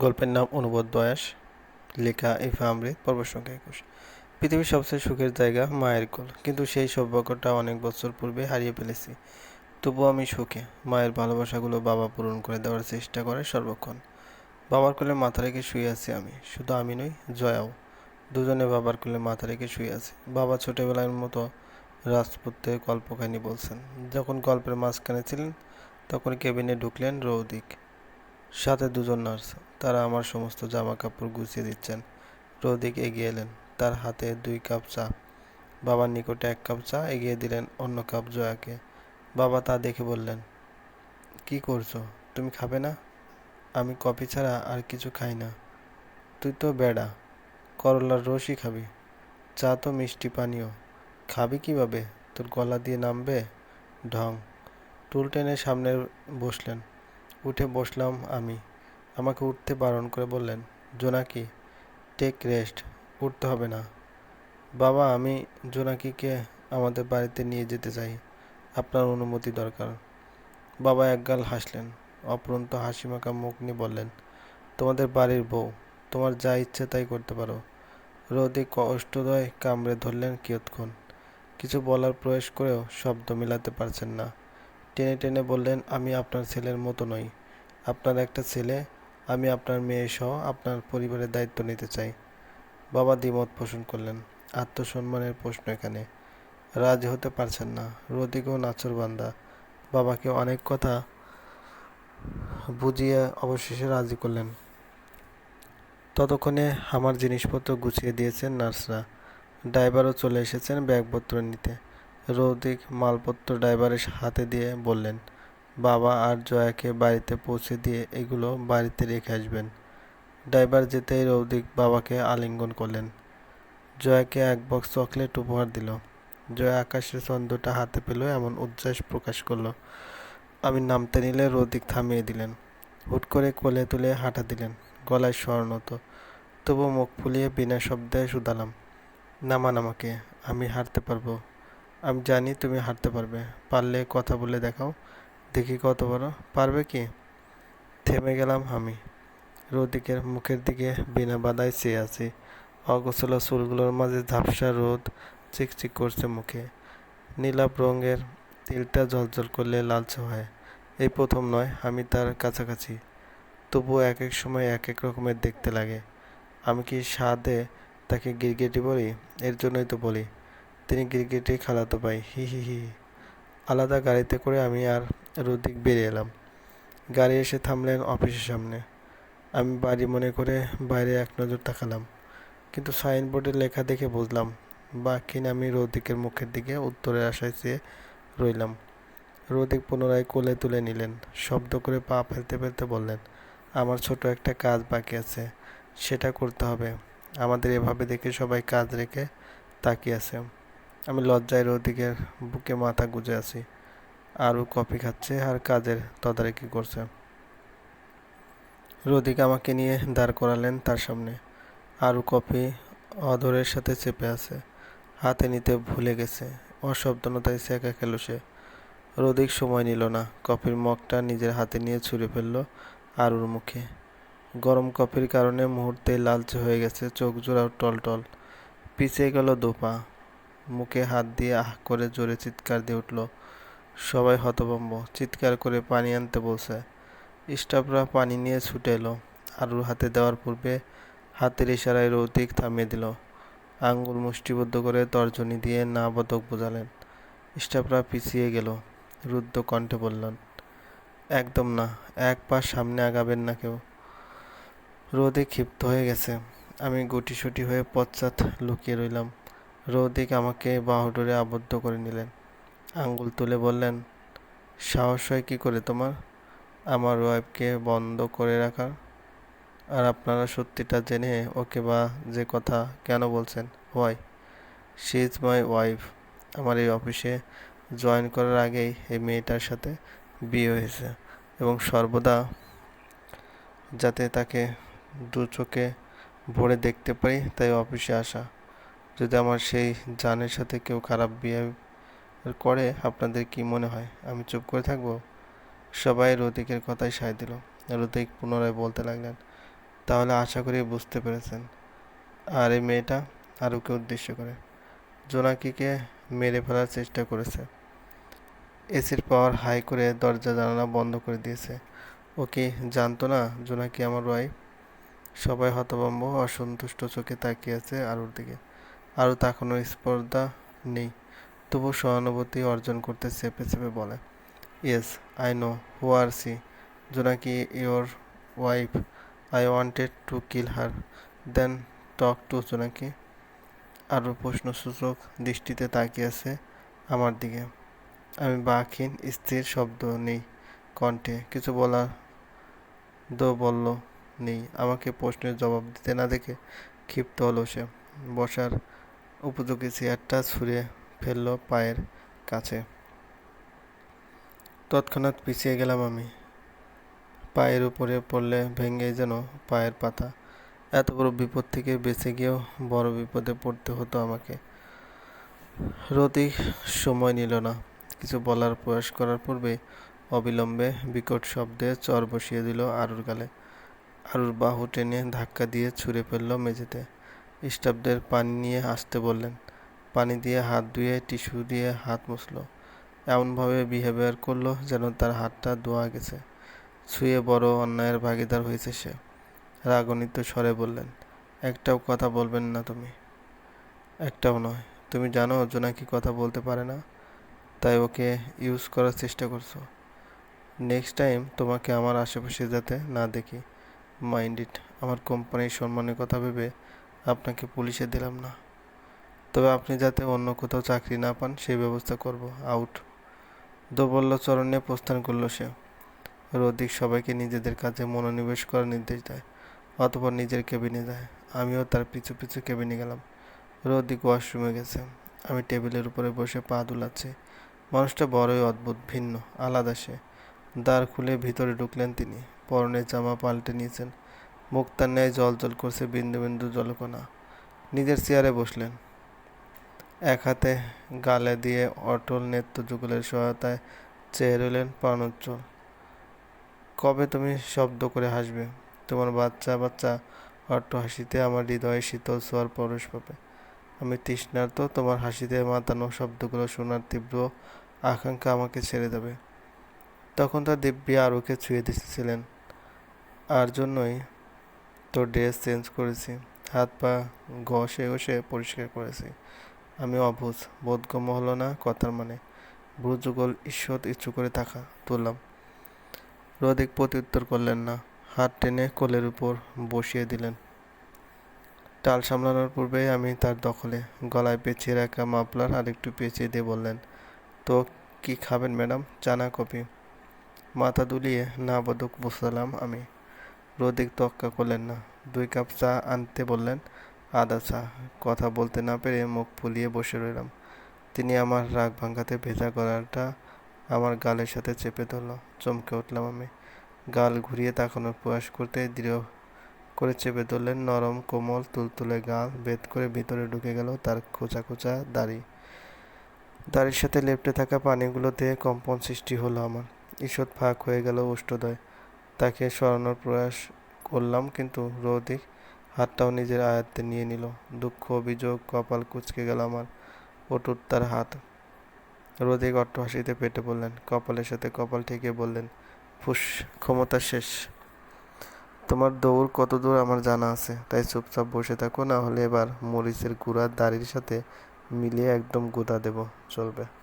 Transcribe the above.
গল্পের নাম অনুবাদ বয়স লেখা ইফা আমৃত পর্ব সংখ্যা একুশ। পৃথিবীর সবচেয়ে সুখের জায়গা মায়ের কোল, কিন্তু সেই সৌভাগ্যটা অনেক বছর পূর্বে হারিয়ে ফেলেছি। তবুও আমি সুখে, মায়ের ভালোবাসাগুলো বাবা পূরণ করে দেওয়ার চেষ্টা করে সর্বক্ষণ। বাবার কোলে মাথা রেখে শুয়ে আছি আমি, শুধু আমি নই, জয়াও। দুজনে বাবার কোলে মাথা রেখে শুয়ে আছি। বাবা ছোটবেলার মতো রাজপুতের কল্পকাহিনী বলছেন, যখন গল্পের মাঝখানে ছিলেন, তখন কেবিনে ঢুকলেন রৌদিক। সাথে দুজন নার্স, তারা আমার সমস্ত জামা কাপড় গুছিয়ে দিচ্ছেন। রৌদিক এগিয়ে এলেন, তার হাতে দুই কাপ চা। বাবার নিকটে এক কাপ চা এগিয়ে দিলেন অন্য কাপ জয়াকে। বাবা তা দেখে বললেন, কি করছ? তুমি খাবে না? আমি কফি ছাড়া আর কিছু খাই না। তুই তো বেড়া, করলার রসই খাবি। চা তো মিষ্টি পানীয়। খাবি কীভাবে? তোর গলা দিয়ে নামবে? ঢং। টুল টেনে সামনে বসলেন। উঠে বসলাম আমি। আমাকে উঠতে বারণ করে বললেন, জোনাকি টেক রেস্ট উঠতে হবে না। বাবা, আমি জোনাকিকে আমাদের বাড়িতে নিয়ে যেতে চাই। আপনার অনুমতি দরকার। বাবা একগাল হাসলেন। অপরন্ত হাসি মাখা মুখ নিয়ে বললেন, তোমাদের বাড়ির বউ, তোমার যা ইচ্ছে তাই করতে পারো। রোদে কষ্টদয় কামড়ে ধরলেন কিয়ৎক্ষণ। কিছু বলার প্রয়াস করেও শব্দ মিলাতে পারছেন না। টেনে টেনে বললেন, আমি আপনার ছেলের মতো নই। আপনার একটা ছেলে, আমি আপনার মেয়ে সহ আপনার পরিবারের দায়িত্ব নিতে চাই। বাবা দ্বিমত পোষণ করলেন। আত্মসম্মানের প্রশ্ন এখানে। রাজি হতে পারছেন না। রদিকেও নাচর বান্দা। বাবাকে অনেক কথা বুঝিয়ে অবশেষে রাজি করলেন। ততক্ষণে আমার জিনিসপত্র গুছিয়ে দিয়েছেন নার্সরা। ড্রাইভারও চলে এসেছেন ব্যাগপত্র নিতে। রৌদিক মালপত্র ড্রাইভারের হাতে দিয়ে বললেন বাবা আর জয়াকে বাড়িতে পৌঁছে দিয়ে এগুলো বাড়িতে রেখে আসবেন। ড্রাইভার যেতেই রৌদিক বাবাকে আলিঙ্গন করলেন। জয়াকে এক বক্স চকলেট উপহার দিল। জয়া আকাশের ছন্দটা হাতে পেল এমন উচ্ছ্বাস প্রকাশ করল। আমি নামতে নিলে রৌদিক থামিয়ে দিলেন। হুট করে কোলে তুলে হাঁটা দিলেন, গলায় স্বর্ণত তবু মুখ ফুলিয়ে বিনা শব্দে শুধালাম নামান আমাকে আমি হারতে পারব। আমি জানি তুমি হারতে পারবে, পারলে কথা বলে দেখাও। দেখি কত বড়। পারবে কি? থেমে গেলাম আমি। রোদিকের মুখের দিকে বিনা বাধায় চেয়ে আছি। অগোছলা চুলগুলোর মাঝে ঝাপসা রোদ চিকচিক করছে মুখে। নীলাভ রঙের তিলটা ঝলঝল করলে লালচে হয়। এই প্রথম নয়, আমি তার কাছাকাছি। তবুও এক এক সময় এক এক রকমের দেখতে লাগে। আমি কি স্বাদে তাকে গিরগিটি বলি? এর জন্যই তো বলি। তিনি গিরগিটি খালাতে পাই। হি হি হি। আলাদা গাড়িতে করে আমি আর রুদিক বেরিয়ে এলাম। গাড়ি এসে থামলেন অফিসের সামনে। আমি বাড়ি মনে করে বাইরে এক নজর তাকালাম, কিন্তু সাইনবোর্ডে লেখা দেখে বুঝলাম বা কিনা আমি রৌদিকের মুখের দিকে উত্তরের আশায় চেয়ে রইলাম। রৌদিক পুনরায় কোলে তুলে নিলেন, শব্দ করে পা ফেলতে ফেলতে বললেন, আমার ছোট একটা কাজ বাকি আছে, সেটা করতে হবে। আমাদের এভাবে দেখে সবাই কাজ রেখে তাকিয়ে আছে। আমি লজ্জায় রৌদিকের বুকে মাথা গুজে আছি। আরও কফি খাচ্ছে আর কাজের তদারকি করছে। রদিক আমাকে নিয়ে দাঁড় করালেন তার সামনে। আরও কফি অধরের সাথে চেপে আছে। হাতে নিতে ভুলে গেছে। অসাবধানতায় সেকা খেলো সে। রদিক সময় নিল না। কফির মগটা নিজের হাতে নিয়ে ছুঁড়ে ফেলল আরুর মুখে। গরম কফির কারণে মুহূর্তে লালচে হয়ে গেছে, চোখ জোড়াও টলটল। পিছিয়ে গেল দোপা। মুখে হাত দিয়ে আহ করে জোরে চিৎকার দিয়ে উঠল। সবাই হতভম্ব, চিৎকার করে পানি আনতে বলছে। স্টাফরা পানি নিয়ে ছুটে এলো। আরুর হাতে দেওয়ার পূর্বে হাতের ইশারায় রৌতিক থামিয়ে দিল। আঙ্গুল মুষ্টিবদ্ধ করে তর্জনী দিয়ে না বদক বোঝালেন। স্টাফরা পিছিয়ে গেল। রুদ্ধ কণ্ঠে বললেন, একদম না, এক পা সামনে আগাবেন না কেউ। রোদে ক্ষিপ্ত হয়ে গেছে। আমি গুটিসুটি হয়ে পশ্চাৎ লুকিয়ে রইলাম। রৌদিক আমাকে বাহুডোরে আবদ্ধ করে নিলেন। আঙ্গুল তুলে বললেন, সাহস হয় কী করে তোমার? আমার ওয়াইফকে বন্ধ করে রাখার? আর আপনারা সত্যিটা জেনে ওকে বা যে কথা কেন বলছেন? Why she is my wife. আমার এই অফিসে জয়েন করার আগেই এই মেয়েটার সাথে বিয়ে হয়েছে এবং সর্বদা যাতে তাকে দু চোখে ভরে দেখতে পাই তাই অফিসে আসা। যদি আমার সেই জানের সাথে কেউ খারাপ বিহেভ করে আপনাদের কি মনে হয়? আমি চুপ করে থাকব? সবাই রতিকের কথাই সায় দিল। রতিক পুনরায় বলতে লাগলেন, তাহলে আশা করি বুঝতে পেরেছেন। আর এই মেয়েটা আরুকে উদ্দেশ্য করে। জোনাকিকে মেরে ফেলার চেষ্টা করেছে। এসির পাওয়ার হাই করে দরজা জানালা বন্ধ করে দিয়েছে। ও কি জানতো না জোনাকি আমার ওয়াইফ সবাই হতভম্ব অসন্তুষ্ট চোখে তাকিয়ে আছে আরুর দিকে। আরও তাকানোর স্পর্ধা নেই। তবু সহানুভূতি অর্জন করতে চেপে চেপে বলে yes I know who are she Jonaki your wife I wanted to kill her then talk to Jonaki আরও প্রশ্নসূচক দৃষ্টিতে তাকিয়ে আছে আমার দিকে। আমি বাকহীন স্থির শব্দ নেই কণ্ঠে। কিছু বলার দো বলল নেই। আমাকে প্রশ্নের জবাব দিতে না দেখে ক্ষিপ্ত হলো সে। বসার উপযোগী চেয়ারটা ছুঁড়ে ফেলল পায়ের কাছে। তৎক্ষণাৎ পিছিয়ে গেলাম আমি। পায়ের উপরে পড়লে ভেঙে যেন পায়ের পাতা। এত বড় বিপদ থেকে বেঁচে গিয়েও বড় বিপদে পড়তে হতো আমাকে। রতি সময় নিল না। কিছু বলার প্রয়াস করার পূর্বে অবিলম্বে বিকট শব্দে চর বসিয়ে দিল আরুর গালে। আরুর বাহু টেনে ধাক্কা দিয়ে ছুঁড়ে ফেলল মেঝেতে। স্টাফদের পানি নিয়ে আসতে বললেন পানি দিয়ে হাত ধুয়ে, টিস্যু দিয়ে হাত মুছল। এমনভাবে বিহেভিয়ার করল যেন তার হাতটা ধোয়া গেছে। ছুঁয়ে বড় অন্যায়ের ভাগিদার হয়েছে সে। রাগনিত স্বরে বললেন, একটাও কথা বলবেন না তুমি। একটাও নয়। তুমি জানো জোনাকি কথা বলতে পারে না? তাই ওকে ইউজ করার চেষ্টা করছ। নেক্সট টাইম তোমাকে আমার আশেপাশে যাতে না দেখি। মাইন্ড ইট আমার কোম্পানির সম্মানের কথা ভেবে আপনাকে পুলিশে দিলাম না। তবে আপনি যাতে অন্য কোথাও চাকরি না পান, সেই ব্যবস্থা করব। আউট। দোবল্য চরণে প্রস্থান করল সে। রদিক সবাইকে নিজেদের কাজে মনোনিবেশ করার নির্দেশ দেয় অতপর নিজের কেবিনে যায়। আমিও তার পিছু পিছু কেবিনে গেলাম। রদিক ওয়াশরুমে গেছে। আমি টেবিলের উপরে বসে পা দুলাচ্ছি। মানুষটা বড়ই অদ্ভুত, ভিন্ন, আলাদা সে। দ্বার খুলে ভিতরে ঢুকলেন তিনি। পরনের জামা পাল্টে নিয়েছেন। মুক্তার ন্যায় জল জল করছে বিন্দু বিন্দু জলকণা। নিজের চেয়ারে বসলেন। এক হাতে গালে দিয়ে অটল নেত্র যুগলের সহায়তায় চেয়ে রইলেন প্রাণোজ্জ্বল কবে তুমি শব্দ করে হাসবে? তোমার বাচ্চা বাচ্চা অট্ট হাসিতে আমার হৃদয়ে শীতল ছোঁয়ার পরশ পাবে। আমি তৃষ্ণার্ত, তোমার হাসিতে মাতানো শব্দগুলো শোনার তীব্র আকাঙ্ক্ষা আমাকে ছেড়ে দেবে। তখন তার দিব্যি আরুকে ছুঁয়ে দিতেছিলেন। আর জন্যই তোর ড্রেস চেঞ্জ করেছি। হাত পা ঘষে ঘষে পরিষ্কার করেছি। আমি অবুঝ বোধগম্য হলো না কথার মানে। ভ্রুযুগল ঈশ্বর ইচ্ছু করে থাকা, তুললাম। রদিক প্রত্যুত্তর করলেন না, হাত টেনে কোলের উপর বসিয়ে দিলেন। টাল সামলানোর পূর্বে আমি তার দখলে, গলায় পেঁচিয়ে রাখা মাপলার আর একটু পেঁচিয়ে দিয়ে বললেন, তো কি খাবেন ম্যাডাম? চানা কপি মাথা দুলিয়ে না বদক বসালাম আমি। রদিক তক্কা করলেন না, দুই কাপ চা আনতে বললেন আদা চা, কথা বলতে না পেরে মুখ ফুলিয়ে বসে রইলাম। তিনি আমার রাগ ভাঙাতে ভেজা গলাটা আমার গালের সাথে চেপে ধরল। চমকে উঠলাম আমি। গাল ঘুরিয়ে তাকানোর প্রয়াস করতে দৃঢ় করে চেপে ধরলেন নরম, কোমল, তুলতুলে গাল, বেদ করে ভিতরে ঢুকে গেল তার খোঁচা খোঁচা দাড়ি। দাড়ির সাথে লেপটে থাকা পানিগুলোতে কম্পন সৃষ্টি হলো আমার। ঈষৎ ফাঁক হয়ে গেল উষ্ঠদয়। তাকে সরানোর প্রয়াস করলাম, কিন্তু রৌদিক হাতটাও নিজের আয়ত্তে নিয়ে নিল। দুঃখ, অভিযোগ, কপাল কুচকে গেল আমার। অটুট তার হাত। অট্ট হাসিতে পেটে বললেন কপালের সাথে কপাল ঠেকে বললেন, ফুস, ক্ষমতা শেষ। তোমার দৌড় কত দূর আমার জানা আছে। তাই চুপচাপ বসে থাকো, না হলে এবার মরিচের গুঁড়ার দাড়ির সাথে মিলিয়ে একদম গুঁতা দেব। চলবে।